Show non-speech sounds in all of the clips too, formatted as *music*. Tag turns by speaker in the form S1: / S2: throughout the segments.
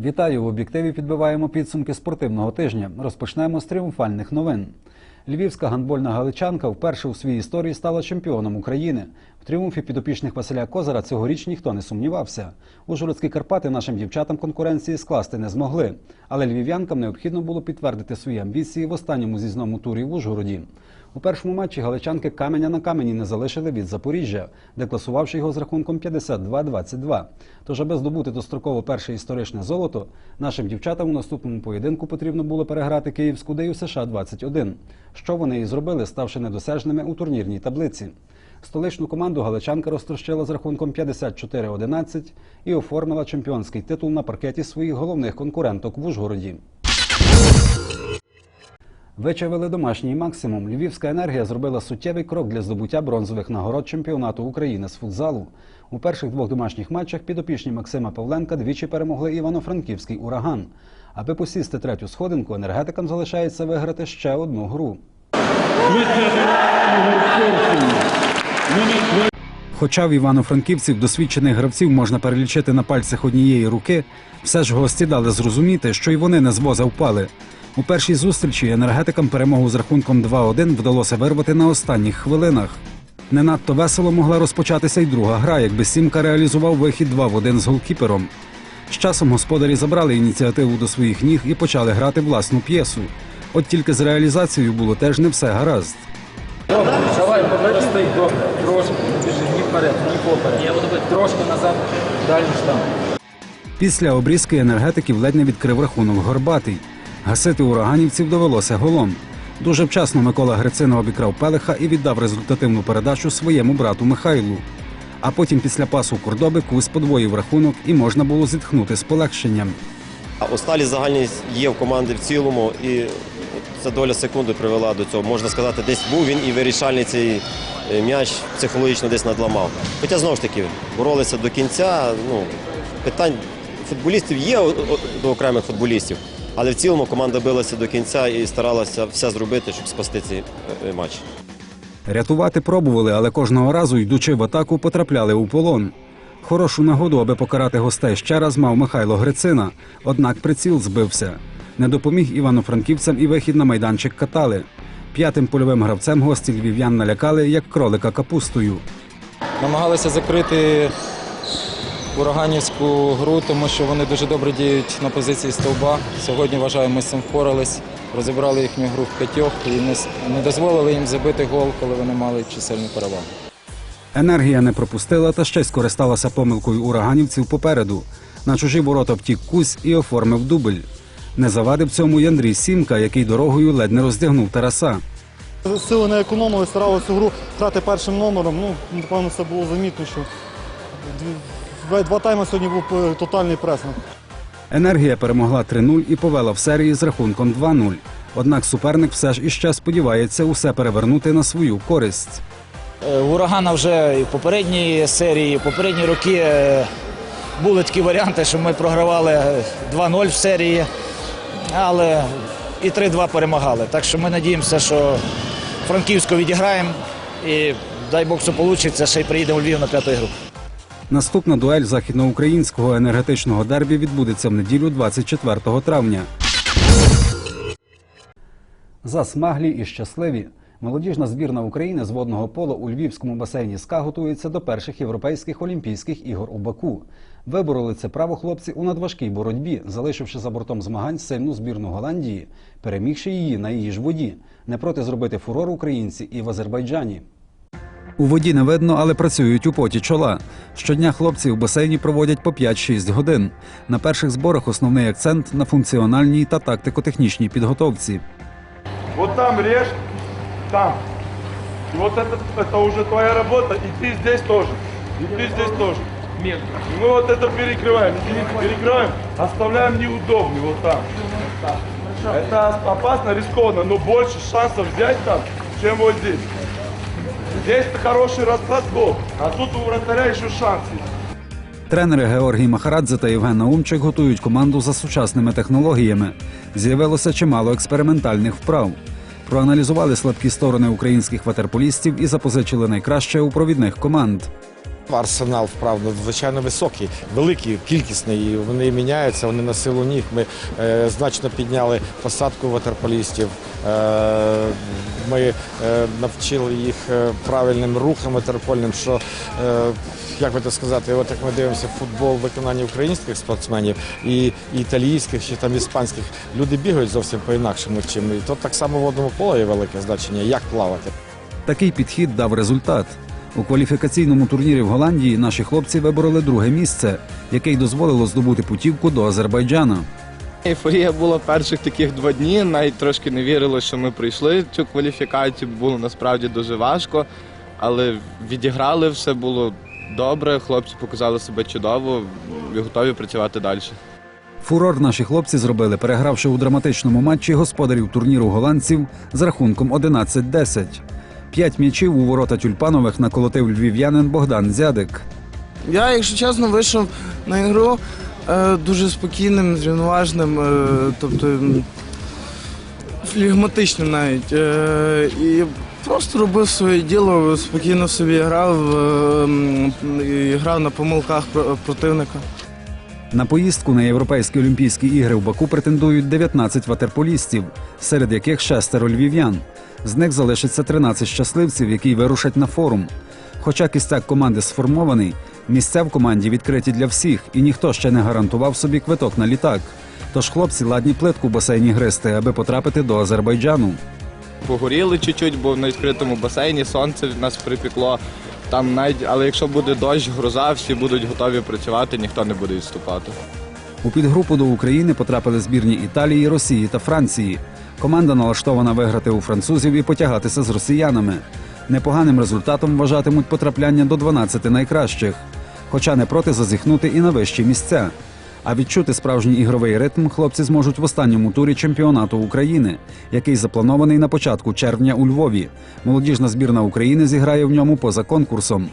S1: Вітаю в об'єктиві. Підбиваємо підсумки спортивного тижня. Розпочнемо з тріумфальних новин. Львівська гандбольна галичанка вперше у своїй історії стала чемпіоном України. В тріумфі підопічних Василя Козара цьогоріч ніхто не сумнівався. Ужгородські Карпати нашим дівчатам конкуренції скласти не змогли. Але львів'янкам необхідно було підтвердити свої амбіції в останньому зізному турі в Ужгороді. У першому матчі галичанки каменя на камені не залишили від Запоріжжя, декласувавши його з рахунком 52-22. Тож, аби здобути достроково перше історичне золото, нашим дівчатам у наступному поєдинку потрібно було переграти київську Дею США 21 що вони і зробили, ставши недосяжними у турнірній таблиці. Столичну команду галичанка розтрощила з рахунком 54-11 і оформила чемпіонський титул на паркеті своїх головних конкуренток в Ужгороді. Вичавили домашній максимум. Львівська енергія зробила суттєвий крок для здобуття бронзових нагород чемпіонату України з футзалу. У перших двох домашніх матчах підопічні Максима Павленка двічі перемогли Івано-Франківський ураган. Аби посісти третю сходинку, енергетикам залишається виграти ще одну гру. Хоча в Івано-Франківців досвідчених гравців можна перелічити на пальцях однієї руки, все ж гості дали зрозуміти, що й вони не з воза впали. У першій зустрічі енергетикам перемогу з рахунком 2-1 вдалося вирвати на останніх хвилинах. Не надто весело могла розпочатися й друга гра, якби Сімка реалізував вихід 2 в 1 з голкіпером. З часом господарі забрали ініціативу до своїх ніг і почали грати власну п'єсу. От тільки з реалізацією було теж не все гаразд.
S2: Давай, простий, добре. Трошки, біжи, ні вперед, ні поперед. Трошки назад, далі штам.
S1: Після обрізки енергетиків ледь не відкрив рахунок горбатий. Гасити ураганівців довелося голом. Дуже вчасно Микола Грицина обікрав Пелеха і віддав результативну передачу своєму брату Михайлу. А потім після пасу Кордоби Кус подвоїв рахунок і можна було зітхнути з полегшенням.
S3: Осталі загальні є в команди в цілому, і ця доля секунди привела до цього. Можна сказати, десь був він і вирішальний цей е, м'яч психологічно десь надламав. Хоча знову ж таки боролися до кінця. Ну, питань футболістів є до окремих футболістів, але в цілому команда билася до кінця і старалася все зробити, щоб спасти цей е, матч.
S1: Рятувати пробували, але кожного разу, йдучи в атаку, потрапляли у полон. Хорошу нагоду, аби покарати гостей ще раз мав Михайло Грицина, однак приціл збився. Не допоміг івано-франківцям і вихід на майданчик катали. П'ятим польовим гравцем гості львів'ян налякали, як кролика капустою.
S2: Намагалися закрити ураганівську гру, тому що вони дуже добре діють на позиції стовба. Сьогодні, вважаю, ми з цим впорались, розібрали їхню гру в п'ятьох і не, дозволили їм забити гол, коли вони мали чисельну перевагу.
S1: Енергія не пропустила та ще й скористалася помилкою ураганівців попереду. На чужі ворота втік кусь і оформив дубль. Не завадив цьому й Андрій Сімка, який дорогою ледь не роздягнув Тараса.
S4: Сили не економили, старалися гру грати першим номером. Ну, напевно, це було замітно, що два, тайми сьогодні був е, тотальний пресинг.
S1: Енергія перемогла 3-0 і повела в серії з рахунком 2-0. Однак суперник все ж іще сподівається усе перевернути на свою користь.
S5: Е, Урагана вже і в попередній серії, в попередні роки е, були такі варіанти, що ми програвали е, 2-0 в серії, але і 3-2 перемагали. Так що ми надіємося, що Франківську відіграємо і дай Бог, що вийде, ще й приїдемо у Львів на п'яту ігру.
S1: Наступна дуель західноукраїнського енергетичного дербі відбудеться в неділю 24 травня. Засмаглі і щасливі. Молодіжна збірна України з водного поло у львівському басейні СКА готується до перших європейських олімпійських ігор у Баку. Вибороли це право хлопці у надважкій боротьбі, залишивши за бортом змагань сильну збірну Голландії, перемігши її на її ж воді. Не проти зробити фурор українці і в Азербайджані. У воді не видно, але працюють у поті чола. Щодня хлопці у басейні проводять по 5-6 годин. На перших зборах основний акцент на функціональній та тактико-технічній підготовці.
S6: Вот там режь, там. И вот это, это уже твоя работа, и ты здесь тоже. И ты здесь тоже. И мы вот это перекрываем, извините, перекрываем, оставляем неудобный вот там. Это опасно, рискованно, но больше шансов взять там, чем вот здесь. Здесь хороший расклад был, а тут у вратаря еще шанс.
S1: Тренери Георгій Махарадзе та Євген Наумчик готують команду за сучасними технологіями. З'явилося чимало експериментальних вправ. Проаналізували слабкі сторони українських ватерполістів і запозичили найкраще у провідних команд.
S7: арсенал вправ надзвичайно високий, великий, кількісний. І вони міняються, вони на силу ніг. Ми е, значно підняли посадку ватерполістів. Е, ми е, навчили їх е, правильним рухам ватерпольним, що як би так сказати, от як ми дивимося футбол в виконанні українських спортсменів і італійських чи там іспанських, люди бігають зовсім по-інакшому, чим і то так само в водному полі є велике значення, як плавати.
S1: Такий підхід дав результат. У кваліфікаційному турнірі в Голландії наші хлопці вибороли друге місце, яке й дозволило здобути путівку до Азербайджана.
S8: Ейфорія була перших таких два дні. Навіть трошки не вірило, що ми прийшли цю кваліфікацію. Було насправді дуже важко, але відіграли, все було добре. Хлопці показали себе чудово і готові працювати далі.
S1: Фурор наші хлопці зробили, перегравши у драматичному матчі господарів турніру голландців з рахунком 11-10. П'ять м'ячів у ворота тюльпанових наколотив львів'янин Богдан Зядик.
S9: Я, якщо чесно, вийшов на ігру дуже спокійним, зрівноважним, е, тобто м, флегматичним навіть. Е, і просто робив своє діло, спокійно собі грав, е, і грав на помилках противника.
S1: На поїздку на Європейські Олімпійські ігри в Баку претендують 19 ватерполістів, серед яких шестеро львів'ян. З них залишиться 13 щасливців, які вирушать на форум. Хоча кістяк команди сформований, місця в команді відкриті для всіх, і ніхто ще не гарантував собі квиток на літак. Тож хлопці ладні плитку в басейні гристи, аби потрапити до Азербайджану.
S8: Погоріли чуть-чуть, бо на відкритому басейні сонце нас припекло. Там навіть, але якщо буде дощ, гроза, всі будуть готові працювати, ніхто не буде відступати.
S1: У підгрупу до України потрапили збірні Італії, Росії та Франції. Команда налаштована виграти у французів і потягатися з росіянами. Непоганим результатом вважатимуть потрапляння до 12 найкращих, хоча не проти зазіхнути і на вищі місця. А відчути справжній ігровий ритм хлопці зможуть в останньому турі чемпіонату України, який запланований на початку червня у Львові. Молодіжна збірна України зіграє в ньому поза конкурсом.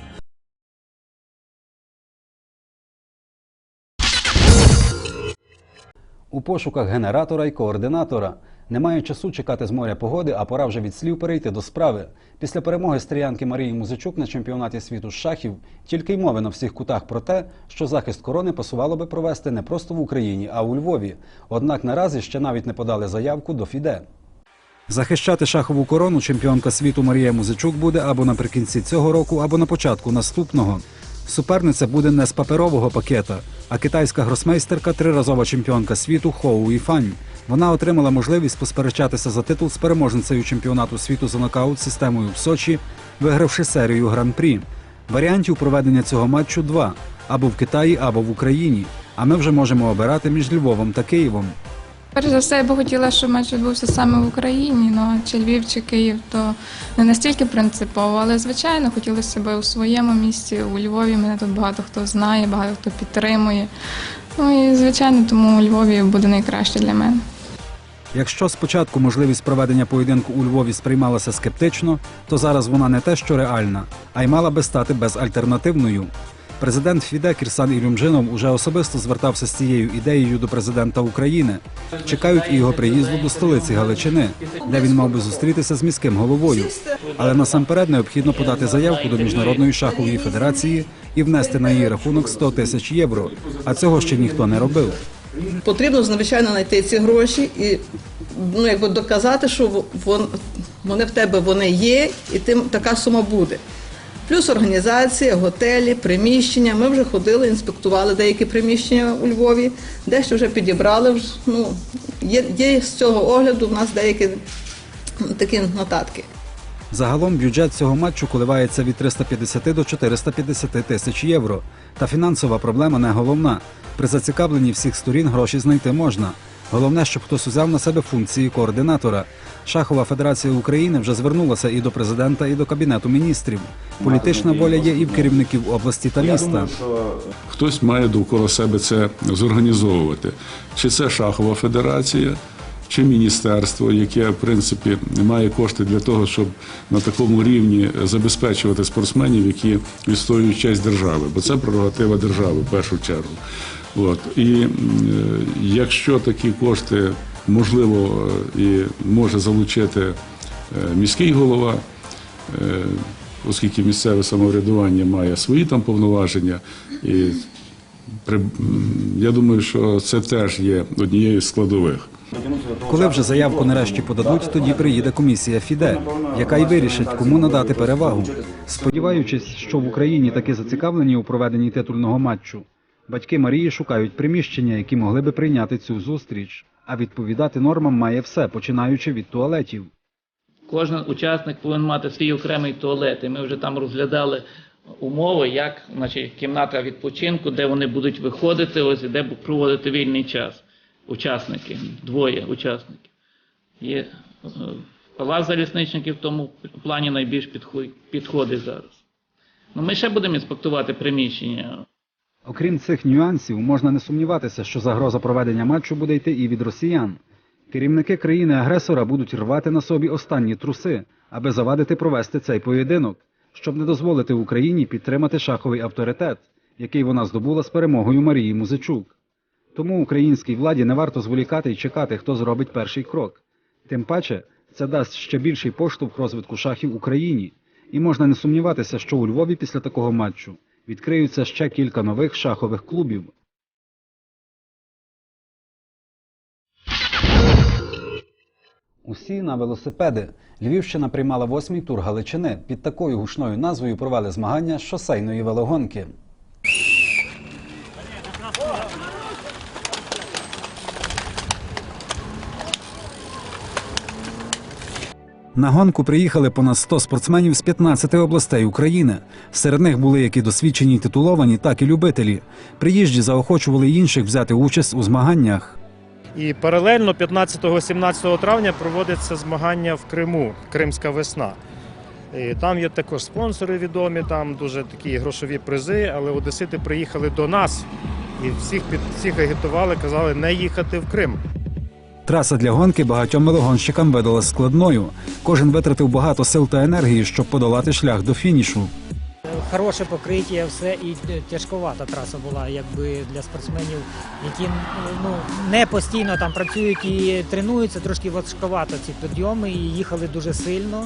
S1: У пошуках генератора і координатора. Немає часу чекати з моря погоди, а пора вже від слів перейти до справи. Після перемоги стріянки Марії Музичук на чемпіонаті світу з шахів тільки й мови на всіх кутах про те, що захист корони пасувало би провести не просто в Україні, а у Львові. Однак наразі ще навіть не подали заявку до ФІДЕ. Захищати шахову корону чемпіонка світу Марія Музичук буде або наприкінці цього року, або на початку наступного. Суперниця буде не з паперового пакета, а китайська гросмейстерка, триразова чемпіонка світу Хоу Іфань. Вона отримала можливість посперечатися за титул з переможницею чемпіонату світу за нокаут системою в Сочі, вигравши серію гран-прі. Варіантів проведення цього матчу два або в Китаї, або в Україні. А ми вже можемо обирати між Львовом та Києвом.
S10: Перш за все, я би хотіла, щоб матч відбувся саме в Україні. Ну чи Львів, чи Київ, то не настільки принципово, але звичайно хотілося б у своєму місті, у Львові. Мене тут багато хто знає, багато хто підтримує. Ну і звичайно, тому у Львові буде найкраще для мене.
S1: Якщо спочатку можливість проведення поєдинку у Львові сприймалася скептично, то зараз вона не те, що реальна, а й мала би стати безальтернативною. Президент ФІДЕ Кірсан Ілюмжинов уже особисто звертався з цією ідеєю до президента України. Чекають і його приїзду до столиці Галичини, де він мав би зустрітися з міським головою. Але насамперед необхідно подати заявку до міжнародної шахової федерації і внести на її рахунок 100 тисяч євро. А цього ще ніхто не робив.
S11: Потрібно звичайно знайти ці гроші і ну, якби доказати, що вон, вони в тебе вони є, і тим така сума буде. Плюс організація, готелі, приміщення. Ми вже ходили, інспектували деякі приміщення у Львові, дещо вже підібрали. Ну, є, є з цього огляду в нас деякі такі нотатки.
S1: Загалом бюджет цього матчу коливається від 350 до 450 тисяч євро. Та фінансова проблема не головна. При зацікавленні всіх сторін гроші знайти можна. Головне, щоб хтось узяв на себе функції координатора. Шахова федерація України вже звернулася і до президента, і до кабінету міністрів. Політична воля є і в керівників області та міста.
S12: Хтось має довкола себе це зорганізовувати. Чи це шахова федерація, чи міністерство, яке в принципі має кошти для того, щоб на такому рівні забезпечувати спортсменів, які відстоюють честь держави, бо це прерогатива держави в першу чергу. От і е, якщо такі кошти можливо е, і може залучити е, міський голова. оскільки місцеве самоврядування має свої там повноваження. І я думаю, що це теж є однією з складових.
S1: Коли вже заявку нарешті подадуть, тоді приїде комісія ФІДЕ, яка й вирішить, кому надати перевагу. Сподіваючись, що в Україні таки зацікавлені у проведенні титульного матчу, батьки Марії шукають приміщення, які могли би прийняти цю зустріч. А відповідати нормам має все, починаючи від туалетів.
S13: Кожен учасник повинен мати свій окремий туалет. І ми вже там розглядали умови, як значить, кімната відпочинку, де вони будуть виходити, ось і де проводити вільний час. Учасники, двоє учасників. Є е, палац залісничників в тому плані найбільш підходить зараз. Ну, ми ще будемо інспектувати приміщення.
S1: Окрім цих нюансів, можна не сумніватися, що загроза проведення матчу буде йти і від росіян. Керівники країни-агресора будуть рвати на собі останні труси, аби завадити провести цей поєдинок, щоб не дозволити Україні підтримати шаховий авторитет, який вона здобула з перемогою Марії Музичук. Тому українській владі не варто зволікати і чекати, хто зробить перший крок. Тим паче, це дасть ще більший поштовх розвитку шахів Україні, і можна не сумніватися, що у Львові після такого матчу відкриються ще кілька нових шахових клубів. Усі на велосипеди. Львівщина приймала восьмий тур Галичини. Під такою гучною назвою провели змагання з шосейної велогонки. На гонку приїхали понад 100 спортсменів з 15 областей України. Серед них були як і досвідчені титуловані, так і любителі. Приїжджі заохочували інших взяти участь у змаганнях.
S14: І паралельно 15-17 травня проводиться змагання в Криму, Кримська весна. І там є також спонсори відомі, там дуже такі грошові призи, але одесити приїхали до нас і всіх під всіх агітували, казали не їхати в Крим.
S1: Траса для гонки багатьом велогонщикам видалась складною. Кожен витратив багато сил та енергії, щоб подолати шлях до фінішу.
S15: Хороше покриття, все і тяжковата траса була, якби для спортсменів, які ну не постійно там працюють і тренуються, трошки важковато ці підйоми і їхали дуже сильно.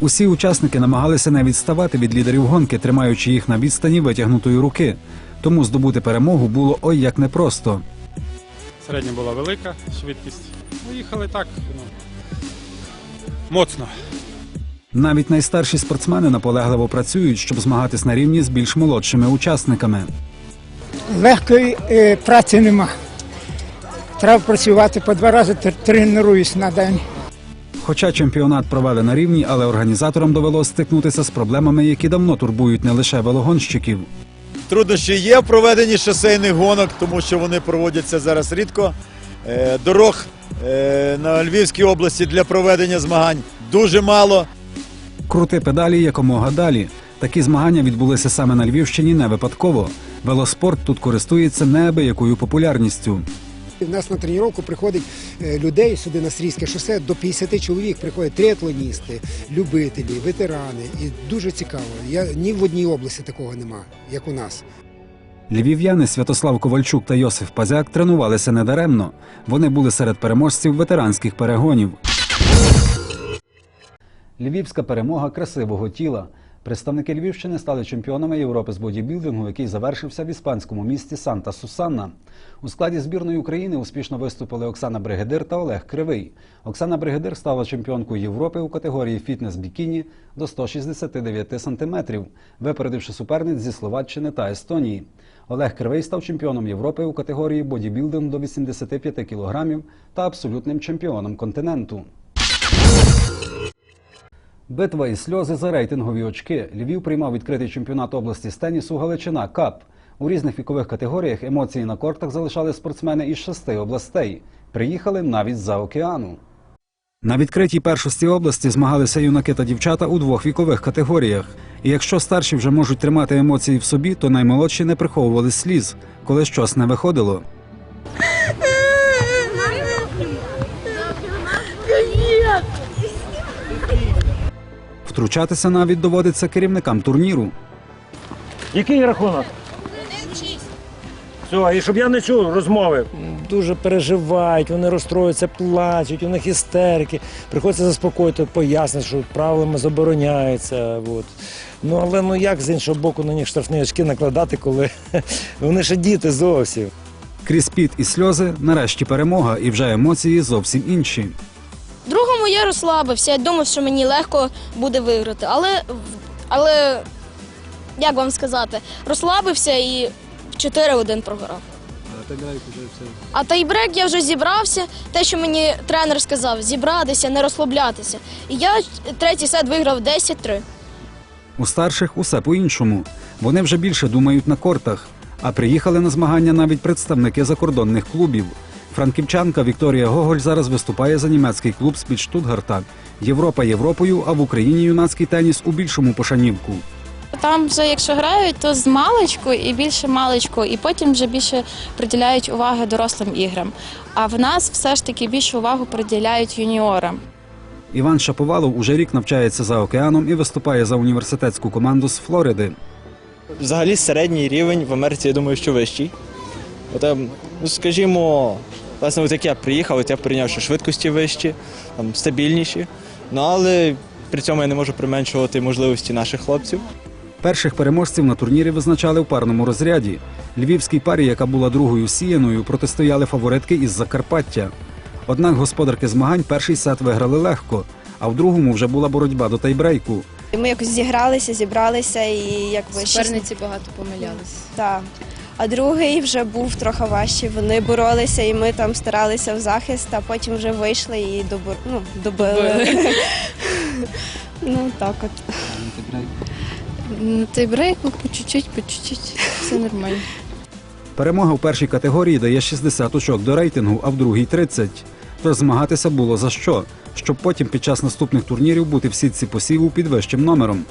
S1: Усі учасники намагалися не відставати від лідерів гонки, тримаючи їх на відстані витягнутої руки. Тому здобути перемогу було ой як непросто.
S16: Середня була велика швидкість. Ну, їхали так, ну, моцно.
S1: Навіть найстарші спортсмени наполегливо працюють, щоб змагатись на рівні з більш молодшими учасниками.
S17: Легкої е, праці нема. Треба працювати по два рази, тренуюсь на день.
S1: Хоча чемпіонат провели на рівні, але організаторам довелося стикнутися з проблемами, які давно турбують не лише велогонщиків.
S18: Труднощі є в проведенні шосейних гонок, тому що вони проводяться зараз рідко. Е, Дорог е, на Львівській області для проведення змагань дуже мало.
S1: Крути педалі якомога далі. Такі змагання відбулися саме на Львівщині не випадково. Велоспорт тут користується неабиякою популярністю.
S19: У нас на тренування приходить е, людей сюди на Стрійське шосе до 50 чоловік. Приходять триатлоністи, любителі, ветерани. І дуже цікаво. Я ні в одній області такого нема, як у нас.
S1: Львів'яни Святослав Ковальчук та Йосиф Пазяк тренувалися недаремно. Вони були серед переможців ветеранських перегонів. Львівська перемога красивого тіла. Представники Львівщини стали чемпіонами Європи з бодібілдингу, який завершився в іспанському місті Санта Сусанна. У складі збірної України успішно виступили Оксана Бригадир та Олег Кривий. Оксана Бригадир стала чемпіонкою Європи у категорії фітнес-бікіні до 169 сантиметрів, випередивши суперниць зі Словаччини та Естонії. Олег Кривий став чемпіоном Європи у категорії бодібілдинг до 85 кілограмів та абсолютним чемпіоном континенту. Битва і сльози за рейтингові очки. Львів приймав відкритий чемпіонат області з тенісу Галичина Кап. У різних вікових категоріях емоції на кортах залишали спортсмени із шести областей. Приїхали навіть з-за океану. На відкритій першості області змагалися юнаки та дівчата у двох вікових категоріях. І якщо старші вже можуть тримати емоції в собі, то наймолодші не приховували сліз, коли щось не виходило. Втручатися навіть доводиться керівникам турніру.
S14: Який рахунок?
S20: Все, і щоб я не чув розмови. Дуже переживають, вони розстроюються, плачуть, у них істерики. Приходиться заспокоїти, пояснити, що правилами забороняється. От. Ну але ну як з іншого боку на них штрафні очки накладати, коли *laughs* вони ще діти зовсім.
S1: Крізь піт і сльози, нарешті перемога, і вже емоції зовсім інші.
S21: В другому я розслабився, я думав, що мені легко буде виграти. Але, але як вам сказати, розслабився і в 4-1 програв. А тайбрек я вже зібрався. Те, що мені тренер сказав, зібратися, не розслаблятися. І я третій сет виграв 10-3.
S1: У старших усе по-іншому. Вони вже більше думають на кортах, а приїхали на змагання навіть представники закордонних клубів. Франківчанка Вікторія Гоголь зараз виступає за німецький клуб з-під Штутгарта. Європа Європою, а в Україні юнацький теніс у більшому пошанівку.
S22: Там вже якщо грають, то з маличку і більше маличку, і потім вже більше приділяють уваги дорослим іграм. А в нас все ж таки більшу увагу приділяють юніорам.
S1: Іван Шаповалов уже рік навчається за океаном і виступає за університетську команду з Флориди.
S23: Взагалі середній рівень в Америці, я думаю, що вищий. От, ем, ну, скажімо, власне, от як я приїхав, от я прийняв, що швидкості вищі, там, стабільніші. Ну але при цьому я не можу применшувати можливості наших хлопців.
S1: Перших переможців на турнірі визначали в парному розряді. Львівській парі, яка була другою сіяною, протистояли фаворитки із Закарпаття. Однак господарки змагань перший сет виграли легко, а в другому вже була боротьба до тайбрейку.
S24: Ми якось зігралися, зібралися і якби
S22: Суперниці багато помилялися.
S24: Так. А другий вже був трохи важчий. Вони боролися, і ми там старалися в захист, а потім вже вийшли і добор... ну, добили.
S22: Добили. *laughs*
S24: ну так от.
S22: На тайбрейку по чуть-чуть, по чуть-чуть, все нормально.
S1: Перемога в першій категорії дає 60 очок до рейтингу, а в другій 30. Тож змагатися було за що, щоб потім під час наступних турнірів бути в сітці посіву під вищим номером.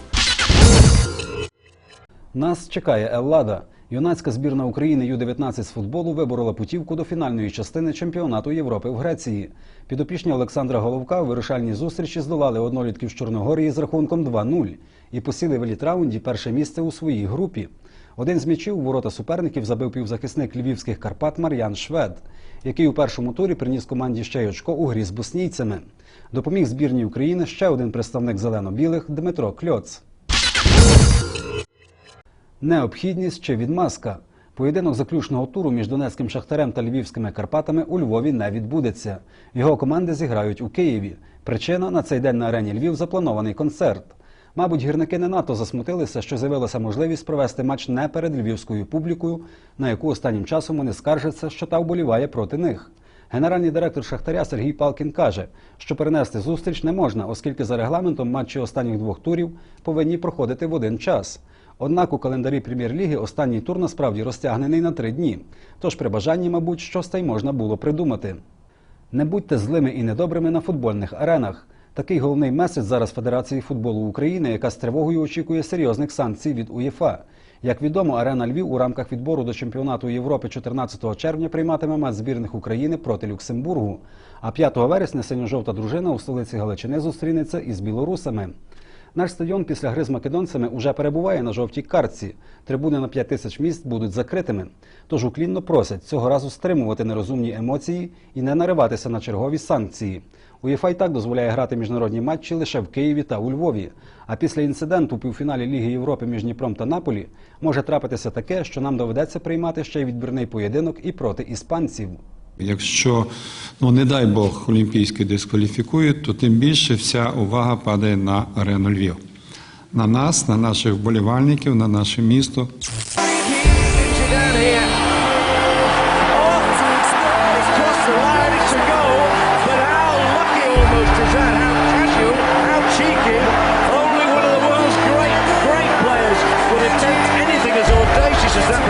S1: Нас чекає Еллада. Юнацька збірна України Ю-19 з футболу виборола путівку до фінальної частини чемпіонату Європи в Греції. Підопічні Олександра Головка у вирішальній зустрічі здолали однолітків з Чорногорії з рахунком 2-0 і посіли в елітраунді перше місце у своїй групі. Один з м'ячів у ворота суперників забив півзахисник львівських Карпат Мар'ян Швед, який у першому турі приніс команді ще й очко у грі з боснійцями. Допоміг збірній України ще один представник зелено-білих Дмитро Кльоц. Необхідність чи відмазка. Поєдинок заключного туру між Донецьким Шахтарем та Львівськими Карпатами у Львові не відбудеться. Його команди зіграють у Києві. Причина на цей день на арені Львів запланований концерт. Мабуть, гірники не надто засмутилися, що з'явилася можливість провести матч не перед львівською публікою, на яку останнім часом вони скаржаться, що та вболіває проти них. Генеральний директор Шахтаря Сергій Палкін каже, що перенести зустріч не можна, оскільки за регламентом матчі останніх двох турів повинні проходити в один час. Однак у календарі прем'єр-ліги останній тур насправді розтягнений на три дні. Тож при бажанні, мабуть, щось та й можна було придумати. Не будьте злими і недобрими на футбольних аренах. Такий головний меседж зараз Федерації футболу України, яка з тривогою очікує серйозних санкцій від УЄФА. Як відомо, арена Львів у рамках відбору до чемпіонату Європи 14 червня прийматиме матч збірних України проти Люксембургу. А 5 вересня синьо-жовта дружина у столиці Галичини зустрінеться із білорусами. Наш стадіон після гри з македонцями уже перебуває на жовтій картці. Трибуни на 5 тисяч місць будуть закритими. Тож уклінно просять цього разу стримувати нерозумні емоції і не нариватися на чергові санкції. УЄФА й так дозволяє грати міжнародні матчі лише в Києві та у Львові. А після інциденту у півфіналі Ліги Європи між Дніпром та Наполі може трапитися таке, що нам доведеться приймати ще й відбірний поєдинок і проти іспанців.
S25: Якщо, ну не дай Бог, Олімпійські дискваліфікують, то тим більше вся увага падає на арену Львів. На нас, на наших вболівальників, на наше місто.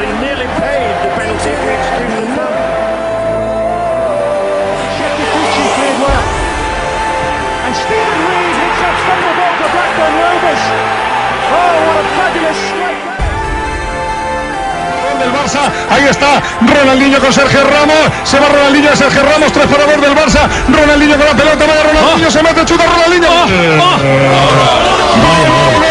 S26: And
S27: Barça. Ahí está Ronaldinho con Sergio Ramos. Se va Ronaldinho a Sergio Ramos. Tres para del Barça. Ronaldinho con la pelota. Vaya Ronaldinho. Se mete, chuta Ronaldinho. Gol, gol, gol,